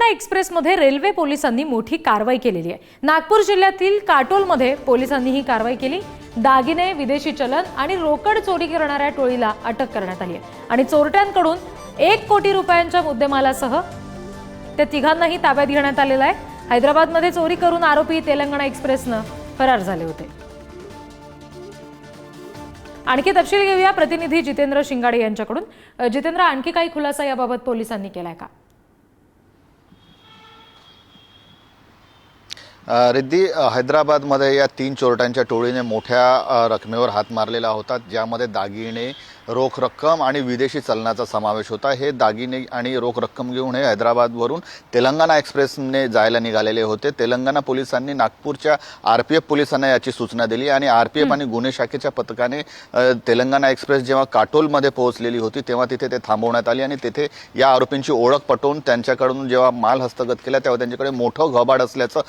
Telangana एक्सप्रेसमध्ये railway पोलिसांनी मोठी कारवाई केलेली आहे. नागपूर जिल्ह्यातील काटोलमध्ये पोलिसांनी ही कारवाई केली. दागिने विदेशी चलन आणि रोकड चोरी करणाऱ्या टोळीला अटक करण्यात आली आहे. आणि चोरट्यांकडून एक कोटी रुपयांच्या मुद्देमालासह त्या तिघांनाही ताब्यात घेण्यात आलेला आहे. हैदराबादमध्ये चोरी करून आरोपी तेलंगणा एक्सप्रेसनं फरार झाले होते. आणखी तपशील घेऊया. प्रतिनिधी जितेंद्र शिंगाडे यांच्याकडून. जितेंद्र आणखी काही खुलासा याबाबत पोलिसांनी केलाय का? रिद्धी हैदराबादमध्ये या तीन चोरट्यांच्या टोळीने मोठ्या रकमेवर हात मारलेला होता. ज्यामध्ये दागिने रोख रक्कम आणि विदेशी चलनाचा समावेश होता. हे दागिने आणि रोख रक्कम घेऊन हे हैदराबादवरून तेलंगणा एक्सप्रेसने जायला निघालेले होते. तेलंगणा पोलिसांनी नागपूरच्या आर पी एफ पोलिसांना याची सूचना दिली आणि आर पी एफ आणि गुन्हे शाखेच्या पथकाने तेलंगणा एक्सप्रेस जेव्हा काटोलमध्ये पोहोचलेली होती तेव्हा तिथे ते थांबवण्यात आली आणि तिथे या आरोपींची ओळख पटवून त्यांच्याकडून जेव्हा माल हस्तगत केला तेव्हा त्यांच्याकडे मोठं घबाड असल्याचं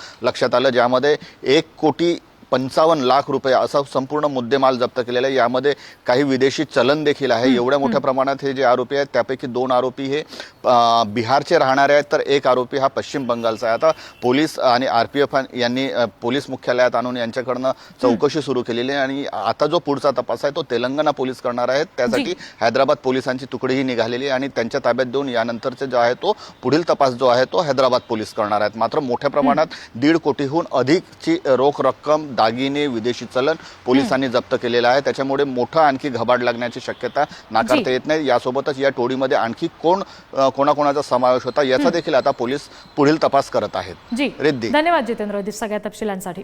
लक्षात आलं ज्यामध्ये एक कोटी पंचावन्न लाख रुपये असा संपूर्ण मुद्देमाल जप्त केलेला आहे. यामध्ये काही विदेशी चलन देखील आहे. एवढ्या मोठ्या प्रमाणात हे जे आरोपी आहेत त्यापैकी दोन आरोपी हे बिहारचे राहणारे आहेत. तर एक आरोपी हा पश्चिम बंगालचा आहे. आता पोलीस आणि आर पी एफ यांनी पोलीस मुख्यालयात आणून यांच्याकडनं चौकशी सुरू केलेली आहे. आणि आता जो पुढचा तपास आहे तो तेलंगणा पोलीस करणार आहेत. त्यासाठी हैदराबाद पोलिसांची तुकडीही निघालेली आहे. आणि त्यांच्या ताब्यात देऊन यानंतरचे जो आहे तो पुढील तपास जो आहे तो हैदराबाद पोलीस करणार आहेत. मात्र मोठ्या प्रमाणात दीड कोटीहून अधिकची रोख रक्कम दागिने विदेशी चलन पोलिसांनी जप्त केलेलं आहे. त्याच्यामुळे मोठं आणखी घबाड लागण्याची शक्यता नाकारता. येत नाही. यासोबतच या टोळीमध्ये आणखी कोण कोणाकोणाचा समावेश होता याचा देखील आता पोलीस पुढील तपास करत आहेत. जी. रिद्धी. धन्यवाद जितेंद्र सगळ्या तपशिलांसाठी.